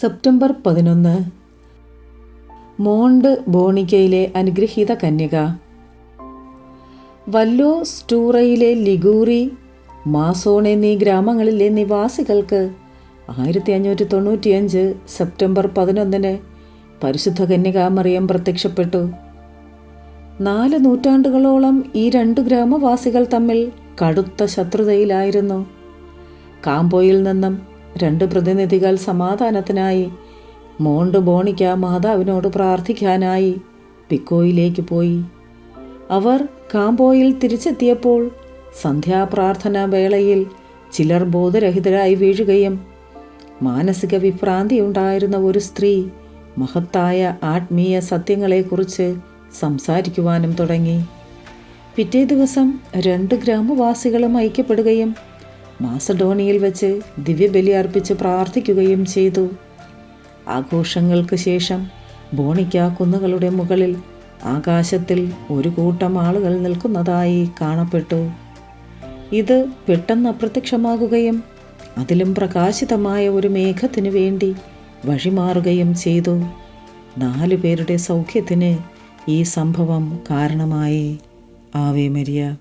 September പതിനൊന്ന്. മോണ്ട് ബോണിക്കയിലെ അനുഗ്രഹീത കന്യക. വല്ലോ സ്റ്റൂറയിലെ ലിഗൂറി മാസോൺ എന്നീ ഗ്രാമങ്ങളിലെ നിവാസികൾക്ക് ആയിരത്തി അഞ്ഞൂറ്റി തൊണ്ണൂറ്റിയഞ്ച് സെപ്റ്റംബർ പതിനൊന്നിന് പരിശുദ്ധ കന്യകാമറിയം പ്രത്യക്ഷപ്പെട്ടു. നാല് നൂറ്റാണ്ടുകളോളം ഈ രണ്ട് ഗ്രാമവാസികൾ തമ്മിൽ കടുത്ത ശത്രുതയിലായിരുന്നു. കാമ്പോയിൽ നിന്നും രണ്ട് പ്രതിനിധികൾ സമാധാനത്തിനായി. മോണ്ട് ബോണിക്ക മാതാവിനോട് പ്രാർത്ഥിക്കാനായി പിക്കോയിലേക്ക് പോയി. അവർ കാമ്പോയിൽ തിരിച്ചെത്തിയപ്പോൾ സന്ധ്യാപ്രാർത്ഥന വേളയിൽ ചിലർ ബോധരഹിതരായി വീഴുകയും മാനസിക വിഭ്രാന്തി ഉണ്ടായിരുന്ന ഒരു സ്ത്രീ മഹത്തായ ആത്മീയ സത്യങ്ങളെക്കുറിച്ച് സംസാരിക്കുവാനും തുടങ്ങി. പിറ്റേ ദിവസം രണ്ട് ഗ്രാമവാസികളും ഐക്യപ്പെടുകയും മാസഡോണിയിൽ വെച്ച് ദിവ്യബലി അർപ്പിച്ച് പ്രാർത്ഥിക്കുകയും ചെയ്തു. ആഘോഷങ്ങൾക്ക് ശേഷം ബോണിക്ക കുന്നുകളുടെ മുകളിൽ ആകാശത്തിൽ ഒരു കൂട്ടം ആളുകൾ നിൽക്കുന്നതായി കാണപ്പെട്ടു. ഇത് പെട്ടെന്ന് അപ്രത്യക്ഷമാകുകയും അതിലും പ്രകാശിതമായ ഒരു മേഘത്തിനു വേണ്ടി വഴിമാറുകയും ചെയ്തു. നാലു പേരുടെ സൗഖ്യത്തിന് ഈ സംഭവം കാരണമായി. Ave Maria.